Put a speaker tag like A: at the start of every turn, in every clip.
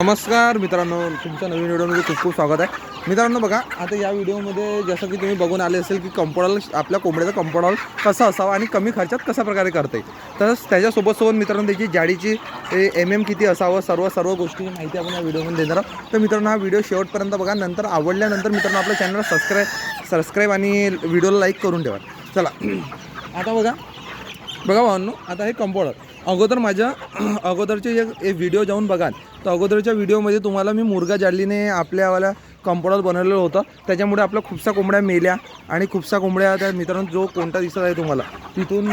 A: नमस्कार मित्रांनो तुमच्या नवीन व्हिडिओमध्ये खूप खूप स्वागत आहे. मित्रांनो बघा आता या व्हिडिओमध्ये जसं की तुम्ही बघून आले असेल की कंपाऊंड आपल्या कोंबड्याचा कंपाऊंड कसा असावा आणि कमी खर्चात कशा प्रकारे करता येईल. तसंच त्याच्यासोबत सोबत मित्रांनो त्याची जाडीची एम एम किती असावं सर्व सर्व गोष्टीची माहिती आपण या व्हिडिओमध्ये देणार आहोत. तर मित्रांनो हा व्हिडिओ शेवटपर्यंत बघा नंतर आवडल्यानंतर मित्रांनो आपल्या चॅनलला सबस्क्राईब सबस्क्राईब आणि व्हिडिओला लाईक करून ठेवा. चला. आता बघा बघा भावांनो आता हे कंपाऊंडर अगोदर माझ्या अगोदरचे एक व्हिडिओ जाऊन बघाल तर अगोदरच्या व्हिडिओमध्ये तुम्हाला मी मुर्गा जाडलीने आपल्यावाला कंपाऊंडर बनवलेलं होतं त्याच्यामुळे आपल्या खूपसा कोंबड्या मेल्या आणि खूपसा कोंबड्या त्या मित्रांनो जो कोणता दिसत आहे तुम्हाला तिथून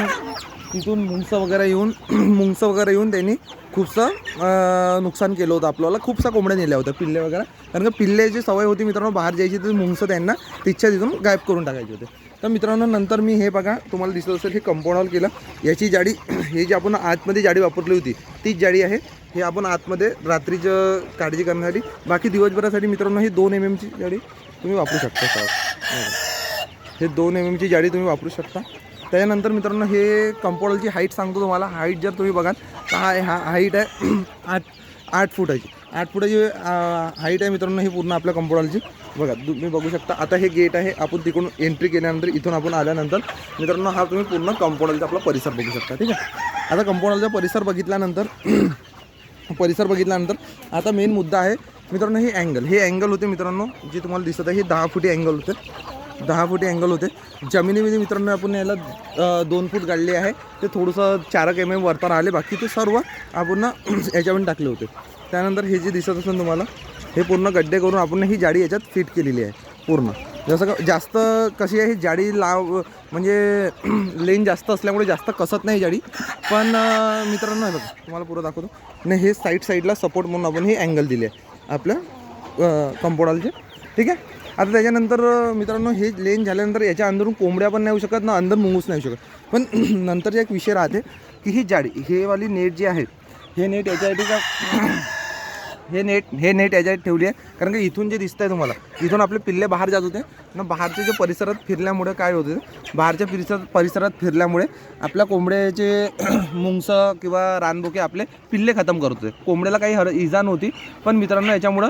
A: तिथून मुंगसं वगैरे येऊन मुंगसं वगैरे येऊन त्यांनी खूपसं नुकसान केलं होतं आपल्याला. खूपसा कोंबड्या नेल्या होत्या पिल्ले वगैरे. कारण का पिल्ल्याची सवय होती मित्रांनो बाहेर जायची तर मुंगसं त्यांना तिथच्या तिथून गायब करून टाकायचे होते. तर मित्रांनो नंतर मी हे बघा तुम्हाला दिसत असेल हे कंपाऊंड ऑल केलं. याची जाडी हे जी आपण आतमध्ये जाडी वापरली होती तीच जाडी आहे. हे आपण आतमध्ये रात्रीचं काळजी करण्यासाठी बाकी दिवसभरासाठी मित्रांनो ही दोन एम एमची जाडी तुम्ही वापरू शकता सर. हे दोन एम एमची जाडी तुम्ही वापरू शकता. त्याच्यानंतर मित्रांनो हे कंपाऊंडची हाईट सांगतो तुम्हाला. हाईट जर तुम्ही बघाल तर हा हा हाईट आहे आठ आठ फुटाची. आठ फुटाची हाईट आहे मित्रांनो ही पूर्ण आपल्या कंपाऊंडची बघा तुम्ही बघू शकता आता हे गेट आहे आपण तिकडून एंट्री केल्यानंतर इथून आपण आल्यानंतर मित्रांनो हा तुम्ही पूर्ण कंपाऊंडचा आपला परिसर बघू शकता ठीक आहे? आता कंपाऊंडचा परिसर बघितल्यानंतर परिसर बघितल्यानंतर आता मेन मुद्दा आहे मित्रांनो हे अँगल हे अँगल होते मित्रांनो जे तुम्हाला दिसत आहे हे दहा फुटी अँगल होते. दहा फुटी अँगल होते. जमिनीमध्ये मित्रांनो आपण याला दोन फूट गाडले आहे. ते थोडंसं चारक एम एम वरता राहिले बाकी ते सर्व आपण ना याच्यामध्ये टाकले होते. त्यानंतर हे जे दिसत असेल तुम्हाला हे पूर्ण गड्डे करून आपण ही जाडी याच्यात फिट केलेली आहे पूर्ण. जसं का जास्त कशी आहे ही जाडी लाव म्हणजे लेन जास्त असल्यामुळे जास्त कसत नाही जाडी. पण मित्रांनो बघा तुम्हाला पुरं दाखवतो. नाही हे साईड साईडला सपोर्ट म्हणून आपण हे अँगल दिले आहे आपल्या कंपाऊंडालचे ठीक आहे? आता त्याच्यानंतर मित्रांनो हे लेन झाल्यानंतर याच्या अंदरून कोंबड्या पण नाही होऊ शकत ना अंदर मुंगूस नाही होऊ शकत. पण नंतरचा एक विषय राहते की ही जाडी हे वाली नेट जी आहे हे नेट याच्यासाठी का हे नेट हे नेट याच्यात ठेवली आहे. कारण की इथून जे दिसत आहे तुम्हाला इथून आपले पिल्ले बाहेर जात होते. ना बाहेरचे जे परिसरात फिरल्यामुळे काय होते बाहेरच्या परिसर परिसरात फिरल्यामुळे आपल्या कोंबड्याचे मुंगसं किंवा रानबोके आपले पिल्ले खतम करत होते. कोंबड्याला काही हर इजा नव्हती पण मित्रांनो याच्यामुळं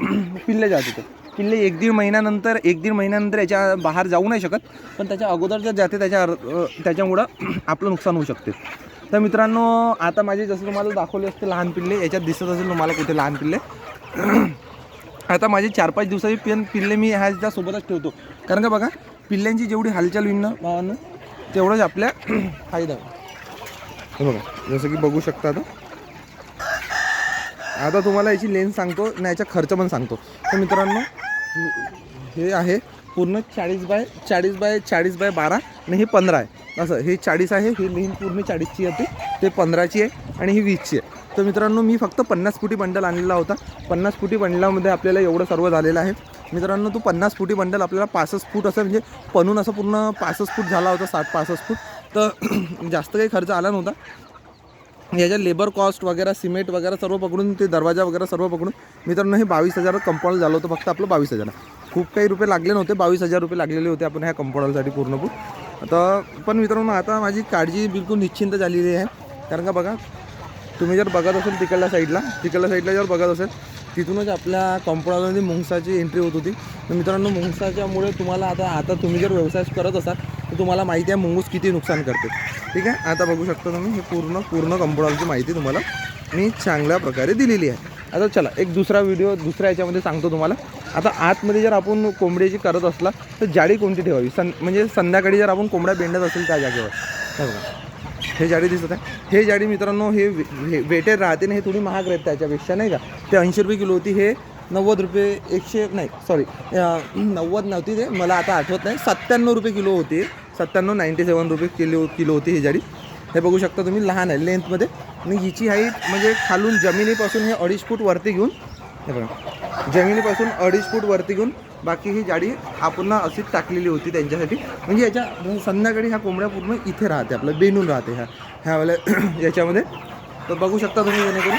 A: पिल्ले जात होते. पिल्ले एक दीड महिन्यानंतर एक दीड महिन्यानंतर याच्या बाहेर जाऊ नाही शकत पण त्याच्या अगोदर जर जाते त्याच्या अर- त्याच्यामुळं आपलं नुकसान होऊ शकते. तर मित्रांनो आता माझे जसं तुम्हाला दाखवले असते लहान पिल्ले याच्यात दिसत असेल तुम्हाला कुठे लहान पिल्ले. आता माझे चार पाच दिवसाचे पेन पिल्ले मी ह्याच्या सोबतच ठेवतो. कारण का बघा पिल्ल्यांची जेवढी हालचाल होईल ना भावानं तेवढंच आपल्या फायदा होईल. हे बघा जसं की बघू शकता आता. आता तुम्हाला याची लेन्स सांगतो आणि याचा खर्च पण सांगतो. तर मित्रांनो हे आहे पूर्ण चाळीस बाय चाळीस बाय चाळीस बाय बारा. आणि हे पंधरा आहे. असं हे चाळीस आहे ही मेन पूर्ण चाळीसची होती ते पंधराची आहे आणि ही वीसची आहे. तर मित्रांनो मी फक्त पन्नास फुटी बंडल आणलेला होता. पन्नास फुटी बंडलामध्ये आपल्याला एवढं सर्व झालेलं आहे. मित्रांनो तो पन्नास फुटी बंडल आपल्याला पासष्ट फूट असं म्हणजे पणून असं पूर्ण पासष्ट फूट झाला होता साठ पासष्ट फूट. तर जास्त काही खर्च आला नव्हता. याच्या लेबर कॉस्ट वगैरे सिमेंट वगैरे सर्व पकडून ते दरवाजा वगैरे सर्व पकडून मित्रांनो हे बावीस हजार कंपाऊंड झालं होतं फक्त आपलं बावीस हजार खूप काही रुपये लागले नव्हते बावीस हजार रुपये लागलेले होते आपण ह्या कंपाऊंडसाठी पूर्णपूर आता पण मित्रांनो आता माझी काळजी बिलकुल निश्चिंत झालेली आहे. कारण का बघा तुम्ही जर बघत असेल तिकडल्या साईडला तिकडल्या साईडला जर बघत असेल तिथूनच आपल्या कॉम्पाऊंडमध्ये मुंगसाची एंट्री होत होती. तर मित्रांनो मुंगसाच्यामुळे तुम्हाला आता आता तुम्ही जर व्यवसाय करत असाल तर तुम्हाला माहिती आहे मुंगूस किती नुकसान करते. ठीक आहे? आता बघू शकता तुम्ही हे पूर्ण पूर्ण कंपाऊंडची माहिती तुम्हाला मी चांगल्या प्रकारे दिलेली आहे. आता चला एक दुसरा व्हिडिओ दुसऱ्या याच्यामध्ये सांगतो तुम्हाला. आता आतमध्ये जर आपण कोंबड्याची करत असला तर जाडी कोणती ठेवावी? सं म्हणजे संध्याकाळी जर आपण कोंबड्या बेंडत असेल त्या जागेवर. हे बघा. हे जाडी दिसत आहे. हे जाडी मित्रांनो हे वे- वेटेड राहते ना हे थोडी महाग राहते त्याच्यापेक्षा नाही का? ते ऐंशी रुपये किलो होती हे नव्वद रुपये एकशे नाही सॉरी नव्वद नव्हती ते. मला आता आठवत नाही. सत्त्याण्णव रुपये किलो होती. सत्त्याण्णव नाईंटी सेवन रुपये किलो किलो होती ही जाडी. हे बघू शकता तुम्ही लहान आहे लेंथमध्ये आणि हिची हाईट म्हणजे खालून जमिनीपासून हे अडीच फूट वरती घेऊन हे बघा. जमिनीपासून अडीच फूट वरती घेऊन बाकी ही जाडी आपण अशीच टाकलेली होती त्यांच्यासाठी. म्हणजे याच्या म्हणजे संध्याकाळी ह्या कोंबड्या पूर्ण इथे राहते आपलं बेनून राहते ह्या ह्यावाल्या याच्यामध्ये. तर बघू शकता तुम्ही जेणेकरून.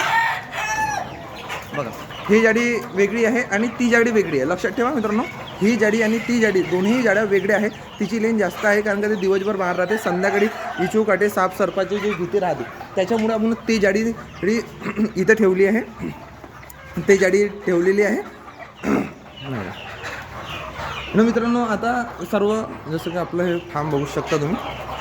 A: बघा ही जाडी वेगळी आहे आणि ती जाडी वेगळी आहे. लक्षात ठेवा मित्रांनो ही जाडी आणि ती जाडी दोन्ही जाड्या वेगळ्या आहे तिची लेन जास्त आहे कारण का ते दिवसभर बाहेर राहते. संध्याकाळी इचू काटे साप सर्पाची जी भीती राहते त्याच्यामुळे आपण ती जाडी इथं ठेवली आहे. ते जाडी ठेवलेली आहे. आणि मित्रांनो आता सर्व जसं की आपलं हे फार्म बघू शकता तुम्ही.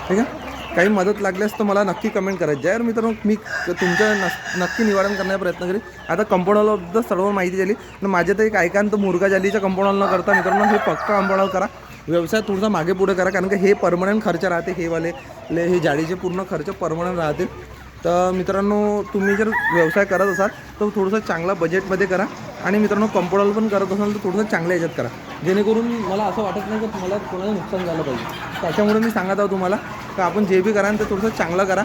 A: ठीक आहे? काही मदत लागल्यास तर मला नक्की कमेंट करायची आहे. मित्रांनो मी तुमचं नक्की निवारण करण्याचा प्रयत्न करेन. आता कंपाऊंडवरबद्दल सर्व माहिती झाली. तर माझ्या तर एक तर मुरगा जालीच्या कंपाऊंड न करता मित्रांनो हे पक्का कंपाऊंड करा. व्यवसाय थोडासा मागे पुढे करा कारण की हे परमनंट खर्च राहते हे वाले हे जाळीचे पूर्ण खर्च परमनंट राहते तर मित्रांनो तुम्ही जर व्यवसाय करत असाल तर थोडंसं चांगला बजेटमध्ये करा. आणि मित्रांनो कंपाऊंडर पण करत असाल तर थोडंसं चांगल्या याच्यात करा. जेणेकरून मला असं वाटत नाही की तुम्हाला कोणाचं नुकसान झालं पाहिजे. त्याच्यामुळे मी सांगत आहो तुम्हाला का आपण जे बी करा ते थोडंसं चांगलं करा.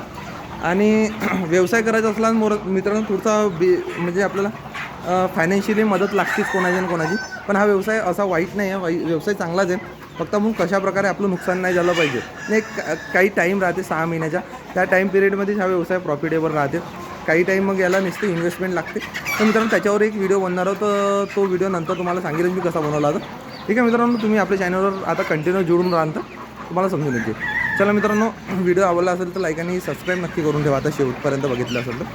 A: आणि व्यवसाय करायचा असला मोर मित्रांनो थोडंसा बी म्हणजे आपल्याला फायनान्शियली मदत लागतेच कोणाची आणि कोणाची. पण हा व्यवसाय असा वाईट नाही आहे. वाई व्यवसाय चांगलाच आहे. फक्त मग कशाप्रकारे आपलं नुकसान नाही झालं पाहिजे. नाही का- काही टाईम राहते सहा महिन्याच्या. त्या टाईम पिरियडमध्ये हा व्यवसाय प्रॉफिटेबल राहते. काही टाईम मग याला नुसतं इन्व्हेस्टमेंट लागते. तर मित्रांनो त्याच्यावर एक व्हिडिओ बनणार आहोत. तर तो व्हिडिओ नंतर तुम्हाला सांगेल मी कसा बनवला होता. ठीक आहे मित्रांनो तुम्ही आपल्या चॅनलवर आता कंटिन्यू जोडून राहाल तर तुम्हाला समजून येते चला मित्रांनो व्हिडिओ आवडला असेल तर लाईक आणि सबस्क्राईब नक्की करून ठेवा. आता शेवटपर्यंत बघितलं असेल तर.